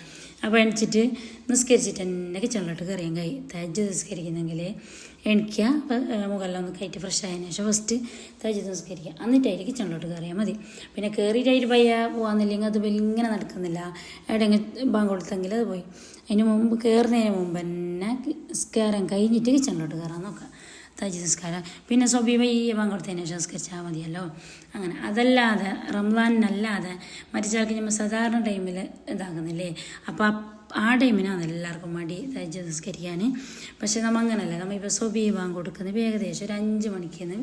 Speaker 1: അപ്പോൾ എണിച്ചിട്ട് നിസ്കരിച്ചിട്ട് തന്നെ കിച്ചണിലോട്ട് കയറിയാൻ കൈ തജ്ജ് നിസ്കരിക്കുന്നെങ്കിൽ എണിക്കുക മുകളിലൊന്ന് ഒന്ന് കയറ്റി ഫ്രഷ് ആയതിനു ശേഷം ഫസ്റ്റ് തജ്ജ് നിസ്കരിക്കുക. എന്നിട്ടായിട്ട് കിച്ചണിലോട്ട് കയറിയാൽ മതി. പിന്നെ കയറിയിട്ടായിട്ട് പയ്യ പോകാന്നില്ലെങ്കിൽ അത് ഇങ്ങനെ നടക്കുന്നില്ല. എവിടെയെങ്കിലും ബാങ്ക് കൊടുത്തെങ്കിൽ അത് പോയി. അതിന് മുമ്പ് കയറുന്നതിന് മുമ്പ് തന്നെ കയറാൻ കഴിഞ്ഞിട്ട് കിച്ചണിലോട്ട് കയറാൻ നോക്കുക. തജ് സംസ്കാരം. പിന്നെ സ്വബീബ ഈ പങ്കെടുത്തതിന് ശേഷം നിസ്കരിച്ചാൽ മതിയല്ലോ. അങ്ങനെ. അതല്ലാതെ റംലാനല്ലാതെ മരിച്ചാൾക്ക് നമ്മൾ സാധാരണ ടൈമിൽ ഇതാക്കുന്നില്ലേ അപ്പോൾ ആ ടൈമിനാണ് എല്ലാവർക്കും മടി തജ് നിസ്കരിക്കാൻ പക്ഷെ നമ്മൾ അങ്ങനല്ല. നമ്മൾ ഇപ്പോൾ സ്വബീ ബാങ്ക് കൊടുക്കുന്നത് ഏകദേശം ഒരു അഞ്ച് മണിക്കെന്ന്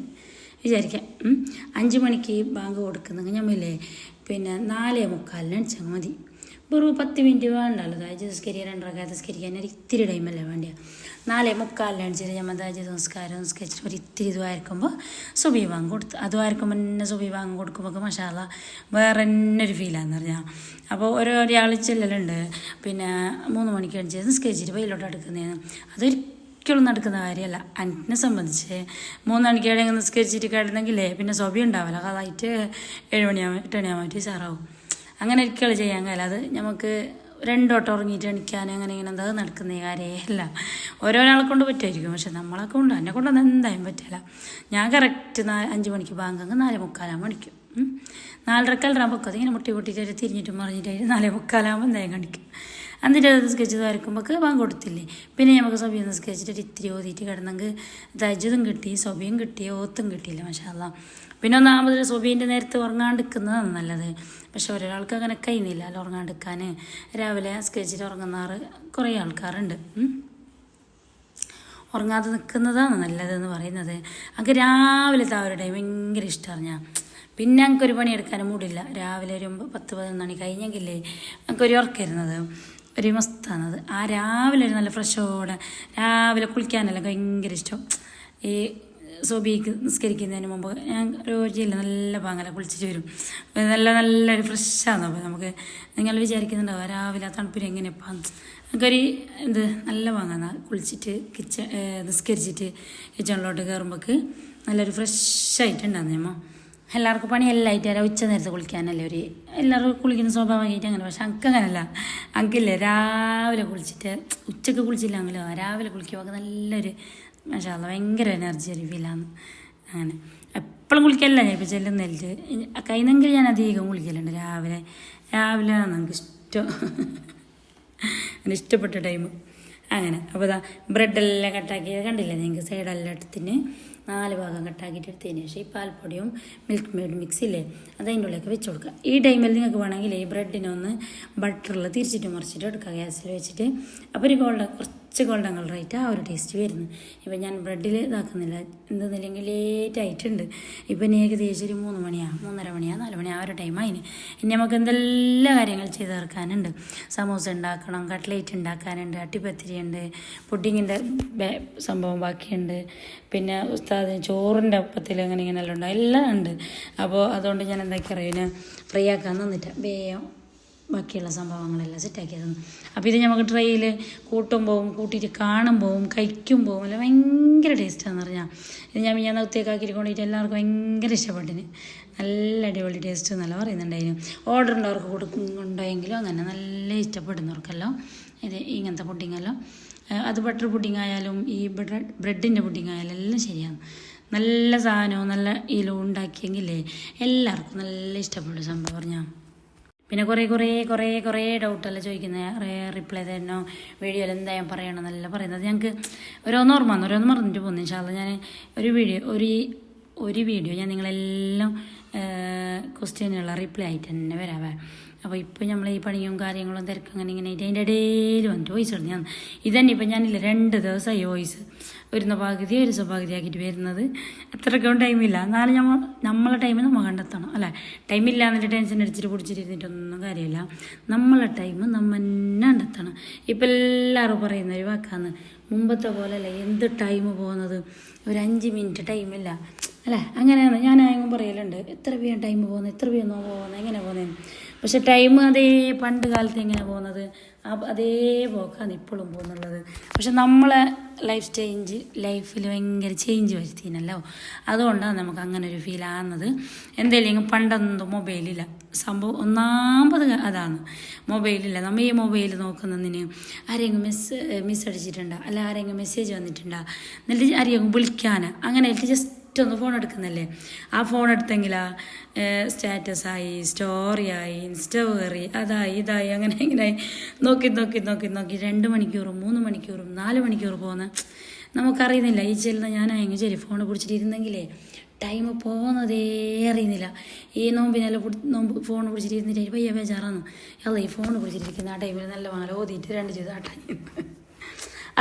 Speaker 1: വിചാരിക്കാം. ഉം. അഞ്ച് മണിക്ക് ബാങ്ക് കൊടുക്കുന്നെങ്കിൽ നമ്മളില്ലേ പിന്നെ നാലേ മുക്കാലിന് അടിച്ചാൽ മതി. വെറും പത്ത് മിനിറ്റ് വേണ്ടല്ലോ താജ് സംസ്കരിക്കാൻ രണ്ടരക്കാലത്ത് നിസ്കരിക്കാൻ. ഒരു ഇത്തിരി ടൈമല്ലേ വേണ്ടിയ? നാലേ മുക്കാലിനടിച്ചിട്ട് നമ്മൾ താജ് സംസ്കാരം നിസ്കരിച്ചിട്ട് ഒരു ഇത്തിരി ഇതുമായിരിക്കുമ്പോൾ സുബി വാങ്ങി കൊടുത്ത്. അതുമായിരിക്കുമ്പോൾ തന്നെ സുബി വാങ്ങി കൊടുക്കുമ്പോൾ മഷാല വേറെ തന്നെ ഒരു ഫീലാന്ന് പറഞ്ഞാൽ അപ്പോൾ ഓരോ ഒരാൾ ചെല്ലലുണ്ട്. പിന്നെ മൂന്ന് മണിക്ക് അടിച്ച് നിസ്കരിച്ചിട്ട് വെയിലോട്ട് എടുക്കുന്നതാണ് അതൊരു ഒരിക്കലും നടക്കുന്ന കാര്യമല്ല. എന്നെ സംബന്ധിച്ച് മൂന്ന് മണിക്ക് എവിടെയെങ്കിലും നിസ്കരിച്ചിട്ട് കിടന്നെങ്കിലേ പിന്നെ സ്വബി ഉണ്ടാവില്ല. അതായിട്ട് ഏഴ് മണിയാവും എട്ട് മണിയാവുമ്പോൾ സാറാവും അങ്ങനെ ഒരിക്കൽ ചെയ്യാൻ കഴിയില്ല. അത് നമുക്ക് രണ്ടോട്ടം ഉറങ്ങിയിട്ട് എണിക്കാൻ അങ്ങനെ ഇങ്ങനെ എന്താ നടക്കുന്ന കാര്യമല്ല ഓരോരാളെ കൊണ്ട് പറ്റുമായിരിക്കും. പക്ഷെ നമ്മളെ കൊണ്ട് എന്നെ കൊണ്ടൊന്നും എന്തായാലും പറ്റില്ല. ഞാൻ കറക്റ്റ് നാല് അഞ്ച് മണിക്ക് ബാങ്കങ്ങ് നാല് മുക്കാലാകുമ്പോൾ മണിക്കും. നാലരക്കാലാകുമ്പോൾ ഇങ്ങനെ മുട്ടി പൊട്ടിയിട്ട് തിരിഞ്ഞിട്ടും മറിഞ്ഞിട്ടായിട്ട് നാലേ മുക്കാലാകുമ്പോൾ എന്തായാലും കാണിക്കും എന്നിട്ട് അത് സ്കെച്ച് വരക്കുമ്പോൾ ബാങ്ക് കൊടുത്തില്ലേ. പിന്നെ നമുക്ക് സൊബിയും സ്കെച്ചിട്ട് ഒരു ഇത്തിരി ഓതിയിട്ട് കിടന്നെങ്കിൽ തജ്ജതും കിട്ടി സൊബിയും കിട്ടി ഓത്തും കിട്ടിയില്ല മഷാല്ല പിന്നെ ഒന്നാമത് സൊബീന്റെ നേരത്തെ ഉറങ്ങാണ്ടിരിക്കുന്നതാണ് നല്ലത്. പക്ഷെ ഒരാൾക്ക് അങ്ങനെ കഴിയുന്നില്ല അല്ല ഉറങ്ങാണ്ടിരിക്കാൻ രാവിലെ സ്കെച്ചിട്ട് ഉറങ്ങുന്നാറ് കുറേ ആൾക്കാരുണ്ട്. ഉറങ്ങാതെ നിൽക്കുന്നതാണ് നല്ലതെന്ന് പറയുന്നത്. എനിക്ക് രാവിലെ ആ ഒരു ടൈം ഭയങ്കര ഇഷ്ടമാണ് ഞാൻ. പിന്നെ എനിക്കൊരു പണിയെടുക്കാനും മൂടില്ല. രാവിലെ ഒരു പത്ത് പതിനൊന്ന് മണി കഴിഞ്ഞെങ്കിലേ എനിക്കൊരു ഉറക്കരുന്നത് ഒരു മസ്താണത് ആ രാവിലെ ഒരു നല്ല ഫ്രഷോടെ രാവിലെ കുളിക്കാനല്ല ഭയങ്കര ഇഷ്ടം. ഈ സോബിക്ക് നിസ്കരിക്കുന്നതിന് മുമ്പ് ഞാൻ രോജിയില്ല നല്ല പാങ്ങല കുളിച്ചിട്ട് വരും. നല്ല നല്ലൊരു ഫ്രഷാണ് അപ്പോൾ നമുക്ക് നിങ്ങൾ വിചാരിക്കുന്നുണ്ടാവുക രാവിലെ തണുപ്പിന് എങ്ങനെയപ്പം നമുക്കൊരു എന്ത് നല്ല പാങ്ങാന്ന് കുളിച്ചിട്ട് കിച്ചൺ നിസ്കരിച്ചിട്ട് കിച്ചണിലോട്ട് കയറുമ്പോൾക്ക് നല്ലൊരു ഫ്രഷായിട്ടുണ്ടാകും നമ്മ എല്ലാവർക്കും പണി എല്ലാം ആയിട്ട് വരാം. ഉച്ച നേരത്തെ കുളിക്കാനല്ലേ ഒരു എല്ലാവർക്കും കുളിക്കുന്ന സ്വഭാവമായിട്ട് അങ്ങനെ. പക്ഷെ അങ്ങനെ അങ്ങനല്ല. അങ്കില്ലേ രാവിലെ കുളിച്ചിട്ട് ഉച്ചയ്ക്ക് കുളിച്ചില്ലെങ്കിലോ രാവിലെ കുളിക്കുമ്പോൾ നല്ലൊരു മഷാല്ല ഭയങ്കര എനർജി ഒരു ഫീലാണ് അങ്ങനെ. എപ്പോഴും കുളിക്കല്ല ഞാൻ ഇപ്പോൾ ചെല്ലുന്നില്ല കഴിഞ്ഞെങ്കിൽ ഞാൻ അധികം കുളിക്കലുണ്ട് രാവിലെ. രാവിലെ നമുക്ക് ഇഷ്ടം. അങ്ങനെ ഇഷ്ടപ്പെട്ട ടൈം അങ്ങനെ. അപ്പോൾ ബ്രെഡെല്ലാം കട്ടാക്കിയത് കണ്ടില്ലേ നിങ്ങൾക്ക് സൈഡെല്ലാം എടുത്തിന് നാല് ഭാഗം കട്ടാക്കിയിട്ട് എടുത്തതിന് ശേഷം ഈ പാൽപ്പൊടിയും മിൽക്ക് മെയ്ഡ് മിക്സ് ഇല്ലേ അത് അതിന്റെ ഉള്ളിലേക്ക് വെച്ച് കൊടുക്കുക. ഈ ടൈമിൽ നിങ്ങൾക്ക് വേണമെങ്കിൽ ഈ ബ്രെഡിനൊന്ന് ബട്ടറിൽ തിരിച്ചിട്ട് മറിച്ചിട്ട് എടുക്കുക. ഗ്യാസിൽ വെച്ചിട്ട്. അപ്പോൾ ഒരു ഗോൾഡൻ കുറച്ച് ഗോൾഡൻ കളറായിട്ട് ആ ഒരു ടേസ്റ്റ് വരുന്നു. ഇപ്പം ഞാൻ ബ്രെഡിൽ ഇതാക്കുന്നില്ല. എന്തെന്നില്ലെങ്കിൽ ലേറ്റ് ആയിട്ടുണ്ട്. ഇപ്പം ഇനി ഏകദേശം ഒരു മൂന്ന് മണിയാണ് മൂന്നര മണിയാണ് നാല് മണിയാ ആ ഒരു ടൈം അതിന് ഇനി നമുക്ക് എന്തെല്ലാം കാര്യങ്ങൾ ചെയ്ത് തീർക്കാനുണ്ട്? സമൂസ ഉണ്ടാക്കണം കട്ട്ലേറ്റ് ഉണ്ടാക്കാനുണ്ട് അട്ടിപ്പത്തിരി ഉണ്ട് പുഡിങ്ങിന്റെ സംഭവം ബാക്കിയുണ്ട്. പിന്നെ ഉസ്താദിന് ചോറിന്റെ ഒപ്പത്തിൽ അങ്ങനെ ഇങ്ങനെ ഇങ്ങനെയെല്ലാം ഉണ്ട്. എല്ലാം ഉണ്ട്. അപ്പോൾ അതുകൊണ്ട് ഞാൻ എന്താക്കി അറിയാം ഫ്രീ ആക്കാൻ തന്നിട്ട് വേഗം ബാക്കിയുള്ള സംഭവങ്ങളെല്ലാം സെറ്റാക്കി തന്നു. അപ്പോൾ ഇത് നമുക്ക് ട്രെയിൽ കൂട്ടുമ്പോവും കൂട്ടിയിട്ട് കാണുമ്പോവും കഴിക്കുമ്പോവും എല്ലാം ഭയങ്കര ടേസ്റ്റാന്ന് പറഞ്ഞാൽ ഇത് ഞാൻ ഞാൻ നൗത്തേക്കാക്കിയിട്ട് കൊണ്ടിട്ട് എല്ലാവർക്കും ഭയങ്കര ഇഷ്ടപ്പെട്ടിന് നല്ല അടിപൊളി ടേസ്റ്റ് എന്നല്ല പറയുന്നുണ്ടായിരുന്നു ഓർഡർ ഉണ്ടവർക്ക് കൊടുക്കുന്നുണ്ടെങ്കിലും അങ്ങനെ നല്ല ഇഷ്ടപ്പെടുന്നവർക്കെല്ലാം ഇത് ഇങ്ങനത്തെ പുഡിങ്ങെല്ലാം അത് ബട്ടർ പുഡിംഗ് ആയാലും ഈ ബ്രെഡ് ബ്രെഡിന്റെ പുഡിംഗ് ആയാലും എല്ലാം ശരിയാണ്. നല്ല സാധനവും നല്ല ഇതിലും ഉണ്ടാക്കിയെങ്കിലേ എല്ലാവർക്കും നല്ല ഇഷ്ടപ്പെടും സംഭവം പറഞ്ഞാൽ പിന്നെ കുറേ കുറേ കുറേ കുറേ ഡൗട്ടെല്ലാം ചോദിക്കുന്നത് റിപ്ലൈ തരണോ വീഡിയോയിൽ എന്തായാലും ഞാൻ പറയണമെന്നല്ല പറയുന്നത്. ഞങ്ങൾക്ക് ഓരോന്ന് ഓർമ്മ വന്നു. ഓരോന്ന് മറന്നിട്ട് പോകുന്നു ഇൻഷാല്ല ഞാൻ ഒരു വീഡിയോ ഒരു ഒരു വീഡിയോ ഞാൻ നിങ്ങളെല്ലാം ക്വസ്റ്റ്യനുള്ള റിപ്ലൈ ആയിട്ട് തന്നെ വരാവേ. അപ്പോൾ ഇപ്പോൾ നമ്മൾ ഈ പണിയും കാര്യങ്ങളും തിരക്കും അങ്ങനെ ഇങ്ങനെ ആയിട്ട് അതിന്റെ ഇടയിൽ വന്നിട്ട് വോയിസ് ഇടുന്നു. ഞാൻ ഇതന്നെ ഇപ്പം ഞാനില്ല രണ്ട് ദിവസമായി വോയിസ് വരുന്ന പകുതി ഒരു സ്വഭാഗതിയാക്കിയിട്ട് വരുന്നത്. അത്രയ്ക്കും ടൈമില്ല എന്നാലും നമ്മൾ നമ്മളെ ടൈം നമ്മൾ കണ്ടെത്തണം അല്ലേ? ടൈമില്ല എന്നിട്ട് ടെൻഷൻ അടിച്ചിട്ട് പിടിച്ചിരുന്നിട്ടൊന്നും കാര്യമില്ല. നമ്മളെ ടൈം നമ്മൾ തന്നെ കണ്ടെത്തണം. ഇപ്പം എല്ലാവരും പറയുന്ന ഒരു വാക്കാന്ന്. മുമ്പത്തെ പോലെയല്ല എന്ത് ടൈം പോകുന്നത്? ഒരു അഞ്ച് മിനിറ്റ് ടൈമില്ല അല്ലേ? അങ്ങനെയാണ്. ഞാൻ ആയെങ്കിലും പറയലുണ്ട്. എത്ര പേരും ടൈം പോകുന്നത് എത്ര പേരും പോകുന്നത് എങ്ങനെ പോകുന്നത് പക്ഷേ ടൈം അതേ പണ്ട് കാലത്ത് എങ്ങനെ പോകുന്നത്? അതേ പോക്കാണ് ഇപ്പോഴും പോകുന്നുള്ളത്. പക്ഷെ നമ്മളെ ലൈഫ് ചേഞ്ച് ലൈഫിൽ ഭയങ്കര ചേഞ്ച് വരുത്തിനല്ലോ അതുകൊണ്ടാണ് നമുക്ക് അങ്ങനെ ഒരു ഫീൽ ആകുന്നത് എന്തെങ്കിലും പണ്ടൊന്നും മൊബൈലില്ല സംഭവം ഒന്നാമത് അതാണ്. മൊബൈലില്ല നമ്മൾ ഈ മൊബൈൽ നോക്കുന്നതിന് ആരെങ്കിലും മെസ്സ് മിസ് അടിച്ചിട്ടുണ്ടോ? അല്ല ആരെങ്കിലും മെസ്സേജ് വന്നിട്ടുണ്ടോ? എന്നിട്ട് ആരെങ്കിലും വിളിക്കാൻ അങ്ങനെ ജസ്റ്റ് ഒന്ന് ഫോൺ എടുക്കുന്നല്ലേ? ആ ഫോൺ എടുത്തെങ്കിലാ സ്റ്റാറ്റസായി സ്റ്റോറിയായി ഇൻസ്റ്റോറി അതായി ഇതായി അങ്ങനെ ഇങ്ങനെ. നോക്കി നോക്കി നോക്കി നോക്കി. രണ്ട് മണിക്കൂറും മൂന്ന് മണിക്കൂറും നാല് മണിക്കൂർ പോകുന്ന നമുക്കറിയുന്നില്ല. ഈ ചെല്ലുന്ന ഞാൻ ഞാനായെങ്കിൽ ശരി ഫോൺ പിടിച്ചിട്ട് ഇരുന്നെങ്കിലേ ടൈം പോകുന്നതേ അറിയുന്നില്ല. ഈ നോമ്പിനെല്ലാം പിടി- നോമ്പ് ഫോൺ പിടിച്ചിട്ട് ഇരുന്നിട്ട് പയ്യ ബേജാറാന്ന്. അല്ല ഈ ഫോൺ പിടിച്ചിട്ടിരിക്കുന്ന ആ ടൈമിൽ നല്ല മാല ഓതിയിട്ട് രണ്ട് ചെയ്ത്. ആ ടൈം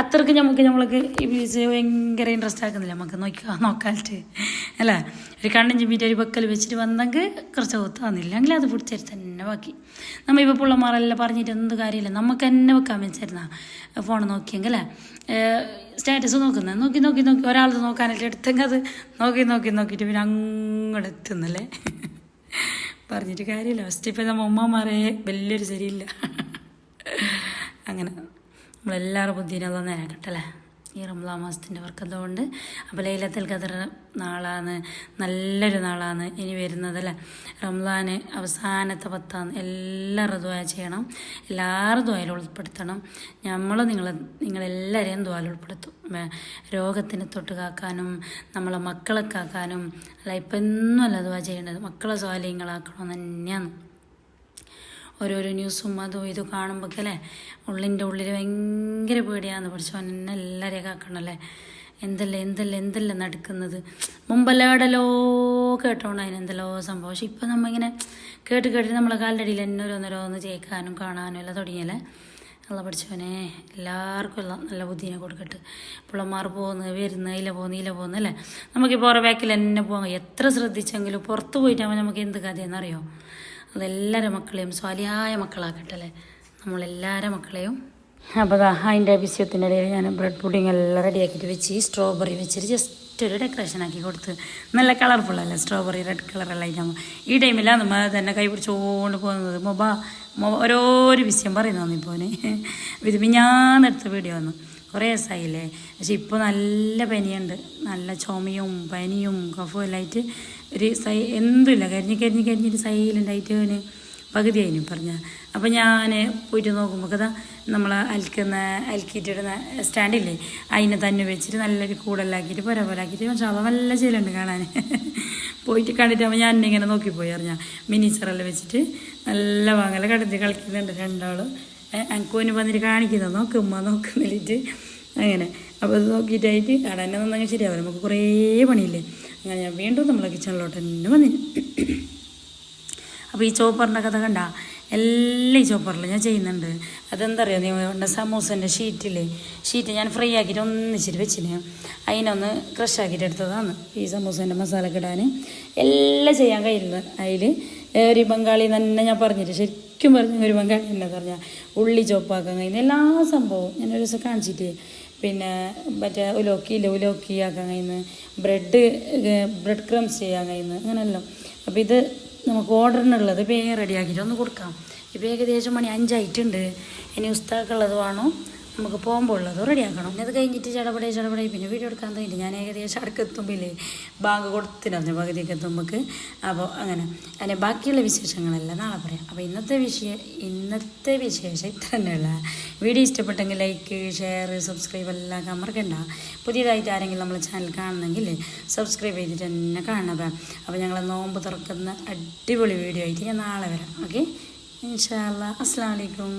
Speaker 1: അത്രയ്ക്ക് നമുക്ക് നമ്മൾക്ക് ഈ ബീച്ച് ഭയങ്കര ഇൻട്രസ്റ്റ് ആക്കുന്നില്ല. നമുക്ക് നോക്കുക നോക്കാലിട്ട് അല്ല? ഒരു കണ്ണും ചിമ്മിട്ട് ഒരു വെക്കൽ വെച്ചിട്ട് വന്നെങ്കിൽ കുറച്ച് ഒത്താന്നില്ലെങ്കിൽ അത് പിടിച്ചിട്ട് തന്നെ ബാക്കി. നമ്മൾ ഇപ്പോൾ പിള്ളമാരെല്ലാം പറഞ്ഞിട്ട് എന്ത് കാര്യമില്ല. നമുക്ക് തന്നെ വെക്കാൻ വെച്ചിരുന്ന ഫോൺ നോക്കിയെങ്കിൽ അല്ലേ? സ്റ്റാറ്റസ് നോക്കുന്നത് നോക്കി നോക്കി നോക്കി. ഒരാളത് നോക്കാനായിട്ട് എടുത്തെങ്കിൽ അത് നോക്കി നോക്കി നോക്കിയിട്ട് പിന്നെ അങ്ങോട്ട് എത്തുന്നല്ലേ? പറഞ്ഞിട്ട് കാര്യമില്ല. ഫസ്റ്റ് ഇപ്പം നമ്മ ഉമ്മമാരെ വലിയൊരു ശരിയില്ല. അങ്ങനെ. നമ്മളെല്ലാവരും ബുദ്ധിനെ അത് നേരാക്കട്ടെ അല്ലേ? ഈ റംലാ മാസത്തിന്റെ വർക്കതുകൊണ്ട്. അപ്പോൾ ലൈലത്തിൽ ഖദർ നാളാണ് നല്ലൊരു നാളാണ് ഇനി വരുന്നത് അല്ലേ? റംലാന് അവസാനത്തെ പത്താണ് എല്ലാവരും ദ്വായ ചെയ്യണം. എല്ലാവരും ദ്വായിൽ ഉൾപ്പെടുത്തണം. നമ്മൾ നിങ്ങൾ നിങ്ങളെല്ലാവരെയും ദ്വായിൽ ഉൾപ്പെടുത്തും. രോഗത്തിന് തൊട്ട് കാക്കാനും നമ്മളെ മക്കളെ കാക്കാനും. അല്ല ഇപ്പം ഒന്നുമല്ല ദ്വാ ചെയ്യേണ്ടത്. മക്കളെ സ്വാലീങ്ങളാക്കണമെന്ന് തന്നെയാണ്. ഓരോരോ ന്യൂസും അതും ഇതും കാണുമ്പോൾ അല്ലേ? ഉള്ളിന്റെ ഉള്ളിൽ ഭയങ്കര പേടിയാന്ന് പഠിച്ചവൻ എന്നെ എല്ലാവരെയും കാക്കണല്ലേ എന്തല്ലേ എന്തല്ലേ എന്തല്ലേ നടക്കുന്നത്? മുമ്പല്ലാടലോ കേട്ടോണം അതിന് എന്തെല്ലോ സംഭവം. പക്ഷെ ഇപ്പം നമ്മളിങ്ങനെ കേട്ട് കേട്ടിട്ട് നമ്മളെ കാലിന്റെ അടിയിൽ തന്നെ ഓരോന്നോരോന്ന് ചേക്കാനും കാണാനും എല്ലാം തുടങ്ങിയല്ലേ നല്ല പഠിച്ചവനെ എല്ലാവർക്കും എല്ലാം നല്ല ബുദ്ധിനെ കൊടുക്കട്ടെ. പിള്ളമാർ പോകുന്ന വരുന്ന ഇല പോകുന്നു ഇല പോകുന്നു അല്ലേ? നമുക്കിപ്പോൾ ഓരോ ബാക്കിൽ എന്നെ പോകാം എത്ര ശ്രദ്ധിച്ചെങ്കിലും പുറത്ത് പോയിട്ടാകുമ്പോൾ നമുക്ക് എന്ത് കഥയെന്നറിയോ അതെല്ലാവരുടെ മക്കളെയും സ്വാലിയായ മക്കളാക്കട്ടെ അല്ലേ? നമ്മളെല്ലാവരും മക്കളെയും അപ്പോൾ അതിന്റെ വിഷയത്തിന്റെ ഇടയിൽ ഞാൻ ബ്രെഡ് പുഡിങ് എല്ലാം റെഡിയാക്കിയിട്ട് വെച്ച് സ്ട്രോബെറി വെച്ചിട്ട് ജസ്റ്റ് ഒരു ഡെക്കറേഷൻ ആക്കി കൊടുത്ത്. നല്ല കളർഫുൾ അല്ലേ? സ്ട്രോബെറി റെഡ് കളറെല്ലാം ആയിട്ടാകുമ്പോൾ ഈ ടൈമിലാണ് നമ്മൾ തന്നെ കൈ പിടിച്ചുകൊണ്ട് പോകുന്നത്. മൊബ ഓരോരു വിഷയം പറയുന്നു ഇപ്പോൾ ഇത് മിഞ്ഞാന്നെടുത്ത വീഡിയോ വന്നു കുറേ ദിവസമായില്ലേ പക്ഷെ ഇപ്പോൾ നല്ല പനിയുണ്ട്. നല്ല ചുമയും പനിയും കഫുമെല്ലാം ആയിട്ട് ഒരു സൈ എന്തില്ല കരിഞ്ഞ് കരിഞ്ഞ് കരിഞ്ഞിട്ട് സൈലന്റ് ആയിട്ട് അവന് പകുതി അതിന് പറഞ്ഞ. അപ്പം ഞാൻ പോയിട്ട് നോക്കുമ്പോൾ കഥ നമ്മൾ അൽക്കുന്ന അൽക്കിയിട്ടിടുന്ന സ്റ്റാൻഡില്ലേ? അതിനെ തന്നെ വെച്ചിട്ട് നല്ലൊരു കൂടലാക്കിയിട്ട് പുര പോലാക്കിയിട്ട് പക്ഷേ അവ നല്ല ശീലമുണ്ട് കാണാൻ പോയിട്ട് കണ്ടിട്ട് അവൻ ഞാൻ എന്നെ ഇങ്ങനെ നോക്കിപ്പോയി അറിഞ്ഞാൽ മിനിച്ചറെല്ലാം വെച്ചിട്ട് നല്ല വാങ്ങല കടത്തി കളിക്കുന്നുണ്ട് രണ്ടാളും. അനക്കോന് വന്നിട്ട് കാണിക്കുന്നത് നോക്ക് ഉമ്മ നോക്കുന്നില്ലിട്ട് അങ്ങനെ. അപ്പോൾ അത് നോക്കിയിട്ടായിട്ട് അവിടെ തന്നെ നന്നങ്ങ് ശരിയാവും നമുക്ക് കുറേ പണിയില്ലേ? അങ്ങനെ ഞാൻ വീണ്ടും നമ്മളെ കിച്ചണിലോട്ട് തന്നെ വന്നിന് അപ്പോൾ ഈ ചോപ്പറിന്റെ കഥ കണ്ട? എല്ലാ ഈ ചോപ്പറിൽ ഞാൻ ചെയ്യുന്നുണ്ട്. അതെന്താ അറിയോ നീ വേണ്ട സമൂസന്റെ ഷീറ്റില്ലേ ഷീറ്റ് ഞാൻ ഫ്രൈ ആക്കിയിട്ട് ഒന്നിച്ചിട്ട് വെച്ചിന്. അതിനൊന്ന് ക്രഷ് ആക്കിയിട്ട് എടുത്തതാണ് ഈ സമൂസന്റെ മസാല ഇടാൻ എല്ലാം ചെയ്യാൻ കഴിയുന്നത് അതിൽ ഒരു ബംഗാളി തന്നെ ഞാൻ പറഞ്ഞിട്ട് ശരിക്കും പറഞ്ഞു ഒരു ബംഗാളി തന്നെ പറഞ്ഞാൽ ഉള്ളി ചോപ്പാക്കാൻ കഴിയുന്ന എല്ലാ സംഭവവും ഞാൻ ഒരു ദിവസം കാണിച്ചിട്ട് പിന്നെ മറ്റേ ഉലോക്കിയില്ല ഉലോക്കി ആക്കാൻ കഴിയുന്നു ബ്രെഡ് ബ്രെഡ് ക്രംസ് ചെയ്യാൻ കഴിയുന്നു അങ്ങനെയല്ലോ. അപ്പോൾ ഇത് നമുക്ക് ഓർഡറിനുള്ളത് വേഗം റെഡിയാക്കിയിട്ട് ഒന്ന് കൊടുക്കാം. ഇപ്പോൾ ഏകദേശം മണി അഞ്ചായിട്ടുണ്ട് ഇനി ഉസ്താക്കുള്ളത് വേണോ. നമുക്ക് പോകുമ്പോൾ ഉള്ളത് റെഡിയാക്കണം. അത് കഴിഞ്ഞിട്ട് ചടപടേ ചടപടേ. പിന്നെ വീഡിയോ എടുക്കാൻ കഴിഞ്ഞിട്ട് ഞാൻ ഏകദേശം അടുക്കെത്തുമ്പില്ലേ ബാങ്ക് കൊടുത്തിരുന്നു. പകുതിയൊക്കെ നമുക്ക്. അപ്പോൾ അങ്ങനെ. അതിന്റെ ബാക്കിയുള്ള വിശേഷങ്ങളെല്ലാം നാളെ പറയാം. അപ്പോൾ ഇന്നത്തെ വിഷയം ഇന്നത്തെ വിശേഷം ഇത്ര തന്നെയുള്ള. വീഡിയോ ഇഷ്ടപ്പെട്ടെങ്കിൽ ലൈക്ക് ഷെയർ സബ്സ്ക്രൈബ് എല്ലാം മറക്കണ്ട. പുതിയതായിട്ട് ആരെങ്കിലും നമ്മളെ ചാനൽ കാണുന്നെങ്കിൽ സബ്സ്ക്രൈബ് ചെയ്തിട്ട് തന്നെ കാണണം അപ്പോൾ ഞങ്ങൾ നോമ്പ് തുറക്കുന്ന അടിപൊളി വീഡിയോ ആയിട്ട് ഞാൻ നാളെ വരാം. ഓക്കെ? ഇൻഷാല്ല അസ്സാം വലൈക്കും